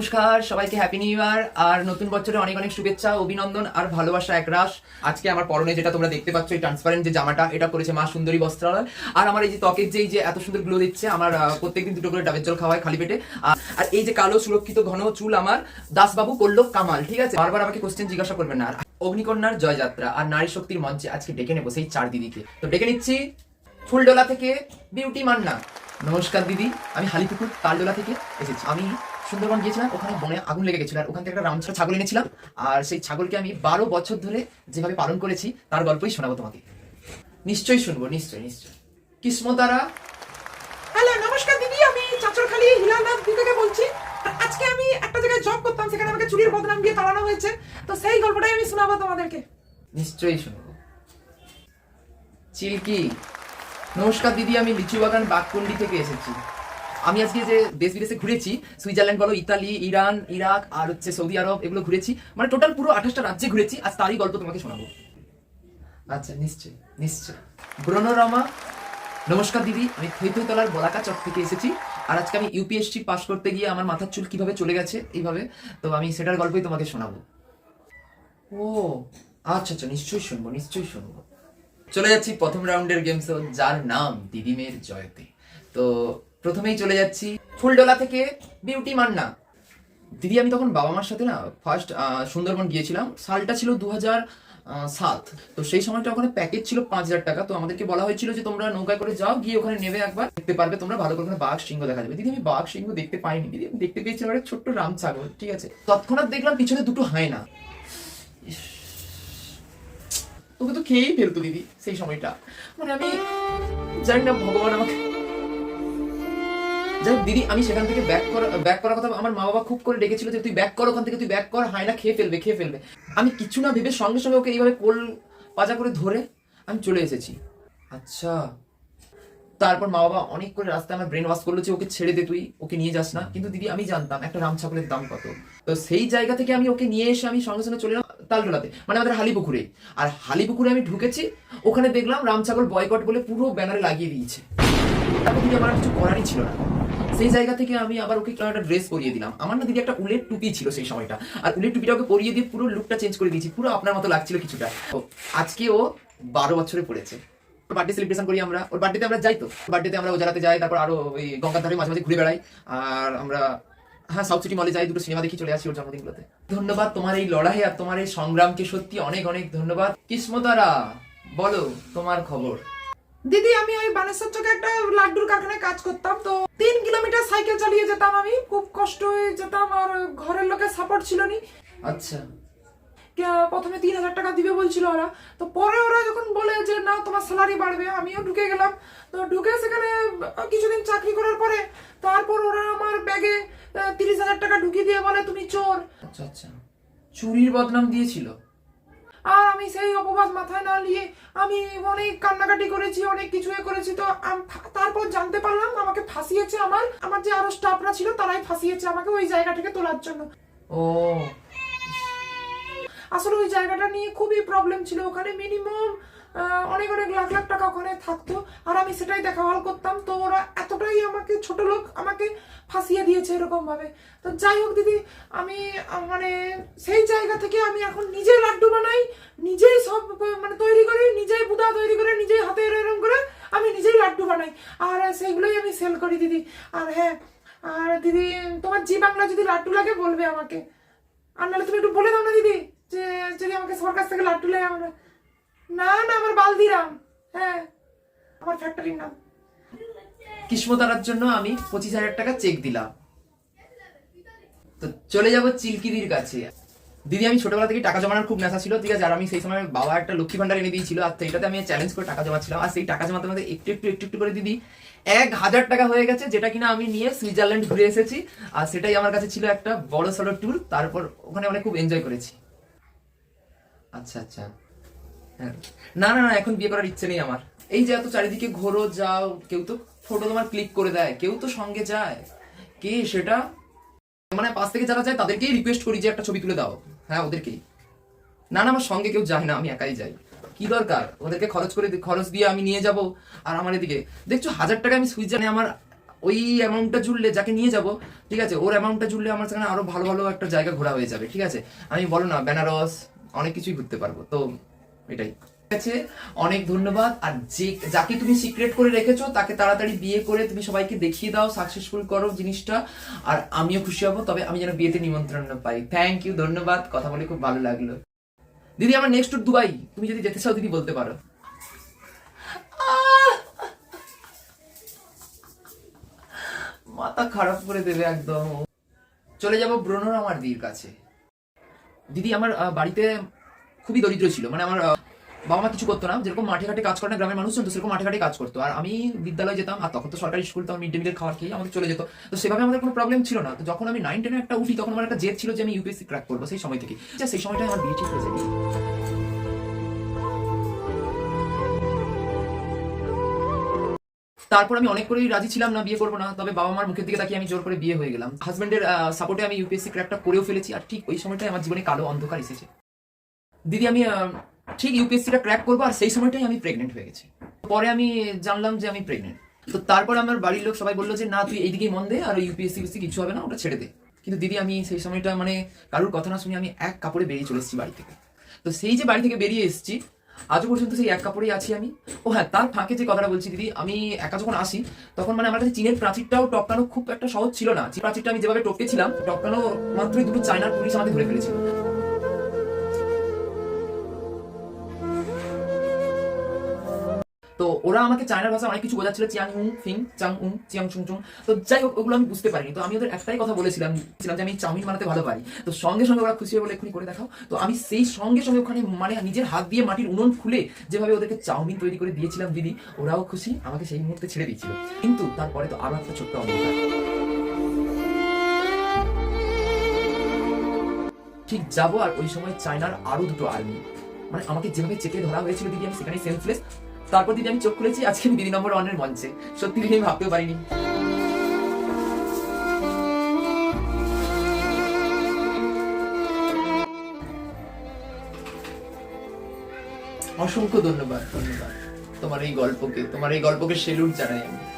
নমস্কার, সবাইকে happy new year আর নতুন বছরে অনেক অনেক শুভেচ্ছা, অভিনন্দন, আর ভালোবাসা একরাশ আজকে আমার পরনে যেটা তোমরা দেখতে পাচ্ছ, এই ট্রান্সপারেন্ট যে জামাটা, এটা করেছে মা সুন্দরী বস্ত্রালয়। আর আমার এই যে ত্বকের যে যে এত সুন্দর গ্লো দিচ্ছে, আমার প্রত্যেকদিন দুটো করে ডাবের জল খাওয়ায় খালি পেটে। আর এই যে কালো সুরক্ষিত ঘন চুল আমার, দাসবাবু করল কামাল, ঠিক আছে? বারবার আমাকে কোশ্চেন জিজ্ঞাসা করবেন না। আর অগ্নিকন্যার জয়যাত্রা আর নারী শক্তির মঞ্চে আজকে ডেকে নেব সেই চার দিদিকে। তো ডেকে নিচ্ছি ফুলডোলা থেকে বিউটি মান্না। নমস্কার দিদি, আমি হালিপুকুর, তালডোলা থেকে এসেছি। আমি সুন্দরবন গিয়েছিলাম ওখানে বনে আগুন লেগে গেছিল আর ওখান থেকে একটা রামছড়া ছাগল এনেছিলাম আর সেই ছাগলকে আমি বারো বছর ধরে যেভাবে পালন করেছি তার গল্পই শোনাবো তোমাকে। নিশ্চয়ই শুনব নিশ্চয়ই নিশ্চয়ই। কিসমতারা। হ্যালো নমস্কার দিদি আমি চাচরখালি হিলালদার থেকে বলছি। আজকে আমি একটা জায়গায় জব করতাম সেখানে আমাকে চুরির বদনাম দিয়ে তাড়ানো হয়েছে। তো সেই গল্পটাই আমি শোনাবো তোমাদেরকে। নিশ্চয়ই শুনব। চিল্কি নমস্কার দিদি আমি লিচু বাগান বাগকুন্ডি থেকে এসেছি। আমি আজকে যে দেশ বিদেশে ঘুরেছি, সুইজারল্যান্ড বলো, ইতালি, ইরান, ইরাক, আর হচ্ছে সৌদি আরব, এগুলো ঘুরেছি। মানে টোটাল পুরো আঠাশটা রাজ্যে ঘুরেছি, আজ তারই গল্প তোমাকে শোনাবো। আচ্ছা নিশ্চয়ই নিশ্চয় ব্রণরমা, নমস্কার দিদি, আমি থৈথৈতলার বলাকা চক থেকে এসেছি। আর আজকে আমি ইউপিএসসি পাশ করতে গিয়ে আমার মাথার চুল কীভাবে চলে গেছে, এইভাবে, তো আমি সেটার গল্পই তোমাকে শোনাবো। ও আচ্ছা আচ্ছা নিশ্চয়ই শুনব নিশ্চয়ই শুনব। চলে যাচ্ছি প্রথম রাউন্ডের গেমস যার নাম দিদিমের জয়তে। তো প্রথমেই চলে যাচ্ছি ফুলডোলা থেকে বিউটি মান্না। দিদি, আমি তখন বাবা মার সাথে না ফার্স্ট সুন্দরবন গিয়েছিলাম। সালটা ছিল দু সাত। তো সেই সময়টা ওখানে প্যাকেজ ছিল পাঁচ হাজার টাকা। তো আমাদেরকে বলা হয়েছিল যে তোমরা নৌকায় করে যাও, গিয়ে ওখানে নেবে একবার। দেখতে পারবে তোমরা, ভালো করে ওখানে বাঘ সিংহ দেখা যাবে। দিদি, আমি বাঘ সিংহ দেখতে পাইনি। দিদি, আমি দেখতে পেয়েছিলাম একটা ছোট্ট রাম ছাগল, ঠিক আছে? তৎক্ষণাৎ দেখলাম পিছনে দুটো হয় না তোকে তো খেয়েই ফেলতো দিদি সেই সময়টা। মানে আমি জানি না, ভগবান আমাকে যাই হোক, দিদি আমি সেখান থেকে ব্যাক করা ব্যাক করার কথা আমার মা বাবা খুব করে ডেকেছিল যে তুই ব্যাক কর ওখান থেকে তুই ব্যাক কর হয় না খেয়ে ফেলবে খেয়ে ফেলবে। আমি কিছু না ভেবে সঙ্গে সঙ্গে ওকে এইভাবে কোল পাজা করে ধরে আমি চলে এসেছি। আচ্ছা। তারপর মা বাবা অনেক করে রাস্তায় আমার ব্রেন ওয়াশ করল যে ওকে ছেড়ে দে তুই ওকে নিয়ে যাস না। কিন্তু দিদি আমি জানতাম একটা রাম ছাগলের দাম কত। তো সেই জায়গা থেকে আমি ওকে নিয়ে এসে আমি সঙ্গে সঙ্গে চলে এলাম তালটোলাতে মানে আমাদের হালিপুকুরে। আর হালিপুকুরে আমি ঢুকেছি ওখানে দেখলাম রাম ছাগল বয়কট বলে পুরো ব্যানারে লাগিয়ে দিয়েছে। তারপর দিদি আমার কিছু করারই ছিল না। সেই জায়গা থেকে আমি আবার ওকে একটা ড্রেস পরিয়ে দিলাম। আমার না দিদি একটা উলের টুপি ছিল সেই সময়টা। আর উলের টুপিটা ওকে পরিয়ে দিয়ে পুরো লুকটা চেঞ্জ করে দিয়েছি। পুরো আপনার মতো লাগছিল কিছুটা। আজকে ও বারো বছরে পড়েছে। বার্থডে সেলিব্রেশন করি আমরা। ওর বার্থডেতে আমরা যাই তো। বার্থডেতে আমরা ওজালাতে যাই, তারপর আরও ওই গঙ্গার ধারে মাঝে মাঝে ঘুরে বেড়াই। আর আমরা হ্যাঁ সাউথ সিটি মলে যাই, দুটো সিনেমা দেখি, চলে আসি ওর জন্মদিনগুলোতে। ধন্যবাদ তোমার এই লড়াই আর তোমার এই সংগ্রামকে সত্যি অনেক অনেক ধন্যবাদ। কিসমতারা, বলো তোমার খবর। দিদি আমি ওই বানেশ্বর চকে একটা লাড্ডুর কারখানায় কাজ করতাম তো তিন কিলোমিটার সাইকেল চালিয়ে যেতাম আমি। খুব কষ্ট হয়ে যেতাম আর ঘরের লোকের সাপোর্ট ছিল নি। আচ্ছা। প্রথমে তিন হাজার টাকা দিবে বলছিল ওরা। তো পরে ওরা যখন বলে যে না তোমার স্যালারি বাড়বে আমিও ঢুকে গেলাম। তো ঢুকে সেখানে কিছুদিন চাকরি করার পরে তারপর ওরা আমার ব্যাগে তিরিশ হাজার টাকা ঢুকিয়ে দিয়ে বলে তুমি চোর। আচ্ছা আচ্ছা। চুরির বদনাম দিয়েছিল? আর আমি সেই অপবাস মাথায় না নিয়ে আমি অনেক কান্নাকাটি করেছি অনেক কিছু করেছি। তো তারপর জানতে পারলাম আমাকে ফাঁসিয়েছে আমার আমার যে আরও স্টাফরা ছিল তারাই ফাঁসিয়েছে আমাকে ওই জায়গা থেকে তোলার জন্য। ও। আসলে ওই জায়গাটা নিয়ে খুবই প্রবলেম ছিল। ওখানে মিনিমাম অনেক অনেক লাখ লাখ টাকা ওখানে থাকতো। আর আমি সেটাই দেখাভাল করতাম। তো ওরা এতটাই আমাকে ছোট লোক আমাকে ফাঁসিয়ে দিয়েছে এরকম ভাবে তো যাই হোক দিদি, আমি মানে সেই জায়গা থেকে আমি এখন নিজে লাড্ডু বানাই, নিজেই সব মানে তৈরি করি, নিজেই বুদা তৈরি করে, নিজেই হাতে এরকম করে আমি নিজেই লাড্ডু বানাই। আর সেইগুলোই আমি সেল করি দিদি। আর হ্যাঁ আর দিদি, তোমার জি বাংলা যদি লাড্ডু লাগে বলবে আমাকে। আর নাহলে তুমি একটু বলে দাও না দিদি, যে যদি আমাকে সবার কাছ থেকে লাড্ডু লাগে আমরা না না, আমার বালদিরাম। হ্যাঁ আমার ফ্যাক্টরির নাম। কিসমতারার জন্য আমি পঁচিশ হাজার টাকা চেক দিলাম। তো চলে যাব চিলকিদির কাছে। দিদি, আমি ছোটবেলা থেকে টাকা জমানোর খুব নেশা ছিল, ঠিক আছে? আর আমি সেই সময় বাবা একটা লক্ষ্মী ভান্ডার এনে দিয়েছিল, আর এটাতে আমি চ্যালেঞ্জ করে টাকা জমাচ্ছিলাম। আর সেই টাকা জমাতে মধ্যে একটু একটু একটু একটু করে দিদি, এক হাজার টাকা হয়ে গেছে, যেটা কিনা আমি নিয়ে সুইজারল্যান্ড ঘুরে এসেছি। আর সেটাই আমার কাছে ছিল একটা বড় সড়ো ট্যুর তারপর ওখানে অনেক খুব এনজয় করেছি। আচ্ছা আচ্ছা। না না না, এখন বিয়ে করার ইচ্ছে নেই আমার। এই যে এত চারিদিকে ঘোরো, যাও, কেউ তো ফটো তোমার ক্লিক করে দেয়, কেউ তো সঙ্গে যায়। কে সেটা? মানে পাশ থেকে যারা যায়, তাদেরকেই রিকোয়েস্ট করি যে একটা ছবি তুলে দাও। হ্যাঁ ওদেরকেই। না না, আমার সঙ্গে কেউ যায় না, আমি একাই যাই। কি দরকার? ওদেরকে খরচ করে খরচ দিয়ে আমি নিয়ে যাব আর আমার এদিকে দেখছ, হাজার টাকা আমি সুইজারল্যান্ডে আমার ওই অ্যামাউন্টটা জুড়লে যাকে নিয়ে যাব, ঠিক আছে, ওর অ্যামাউন্টটা জুড়লে আমার সেখানে আরও ভালো ভালো একটা জায়গা ঘোরা হয়ে যাবে, ঠিক আছে? আমি বলো না, বেনারস, অনেক কিছুই ঘুরতে পারব। তো এটাই। আছে? অনেক ধন্যবাদ। আর যে, যাকে তুমি সিক্রেট করে রেখেছো, তাকে তাড়াতাড়ি বিয়ে করে তুমি সবাইকে দেখিয়ে দাও সাকসেসফুল করো জিনিসটা। আর আমিও খুশি হব, তবে আমি যেন বিয়েতে নিমন্ত্রণ পাই। থ্যাংক ইউ ধন্যবাদ। কথা বলে খুব ভালো লাগল। দিদি, আমার নেক্সট ট্যুর দুবাই। তুমি যদি যেতে চাও, দিদি বলতে পারো। মাথা খারাপ করে দেবে একদম। চলে যাব ব্রোনোর আমার দিদির কাছে। দিদি, আমার বাড়িতে খুবই দরিদ্র ছিল। মানে আমার বাবা মা কিছু করতো না যেরকম মাঠে ঘাটে কাজ করে না গ্রামের মানুষ তো সেরকম মাঠে ঘাটে কাজ করতো। আর আমি বিদ্যালয়ে যেতাম আর তখন তো সরকারি স্কুল তো মিড ডে মিলের খেয়ে আমাদের চলে যেত। তো সেভাবে আমাদের কোনো প্রবলেম ছিল না। তো যখন আমি নাইন টেনে একটা উঠি তখন আমার একটা জেদ ছিল যে আমি ইউপিএসসি ক্র্যাক করব সেই সময় থেকে আচ্ছা, সেই সময়টা আমার বিয়ে ঠিক হয়ে যায়। তারপর আমি অনেক করেই রাজি ছিলাম না বিয়ে করব না। তবে বাবা মার মুখের দিকে তাকিয়ে আমি জোর করে বিয়ে হয়ে গেলাম। হাজবেন্ডের সাপোর্টে আমি ইউপিএসসি ক্র্যাকটা করেও ফেলেছি আর ঠিক ওই সময়টাই আমার জীবনে কালো অন্ধকার এসেছে। দিদি আমি ঠিক ইউপিএসসিটা ক্র্যাক করব আর সেই সময়টাই আমি প্রেগনেন্ট হয়ে গেছি। পরে আমি জানলাম যে আমি প্রেগনেন্ট তো তারপর আমার বাড়ির লোক সবাই বলল যে, না, তুই এইদিকেই মন দে আর ইউপিএসসি কিছু হবে না, ওটা ছেড়ে দে। কিন্তু দিদি, আমি সেই সময়টা মানে কারোর কথা না শুনে আমি এক কাপড়ে বেরিয়ে চলে এসেছি বাড়ি থেকে। তো সেই যে বাড়ি থেকে বেরিয়ে এসেছি, আজও পর্যন্ত সেই এক কাপড়েই আছি আমি। ও হ্যাঁ তার ফাঁকে যে কথাটা বলছি দিদি, আমি একা যখন আসি, তখন মানে আমার কাছে চীনের প্রাচীরটাও টপকানো খুব একটা সহজ ছিল না। প্রাচীরটা আমি যেভাবে টপকেছিলাম, টপকানো মাত্রই দুটো চায়নার পুলিশ আমাকে ধরে ফেলেছিল। তো ওরা আমাকে চায়নার ভাষা অনেক কিছু বোঝাচ্ছিল চিয়াং উং ফিং চাং উং চিয়াং চুং চুং তো যাই হোক, ওগুলো আমি বুঝতে পারিনি। তো আমি ওদের একটাই কথা বলেছিলাম ছিলাম যে আমি চাউমিন বানাতে ভালো পারি তো সঙ্গে সঙ্গে ওরা খুশি হয়ে বলে, এক্ষুনি করে দেখাও। তো আমি সেই সঙ্গে সঙ্গে ওখানে মানে নিজের হাত দিয়ে মাটির উনুন খুলে যেভাবে ওদেরকে চাউমিন তৈরি করে দিয়েছিলাম দিদি, ওরাও খুশি, আমাকে সেই মুহূর্তে ছেড়ে দিয়েছিল। কিন্তু তারপরে তো আরও একটা ছোট্ট অন্ধকার। ঠিক যাব আর ওই সময় চায়নার আরও দুটো আর্মি মানে আমাকে যেভাবে চেপে ধরা হয়েছিল দিদি, আমি সেখানে সেলফলেস তারপর দিদি আমি চোখ খুলেছি, আজকে আমি দিদি নম্বর ওয়ানের মঞ্চে। সত্যি দিদি, আমি ভাবতেও পারিনি। অসংখ্য ধন্যবাদ ধন্যবাদ। তোমার এই গল্পকে, তোমার এই গল্পকে সেলুট জানাই আমি।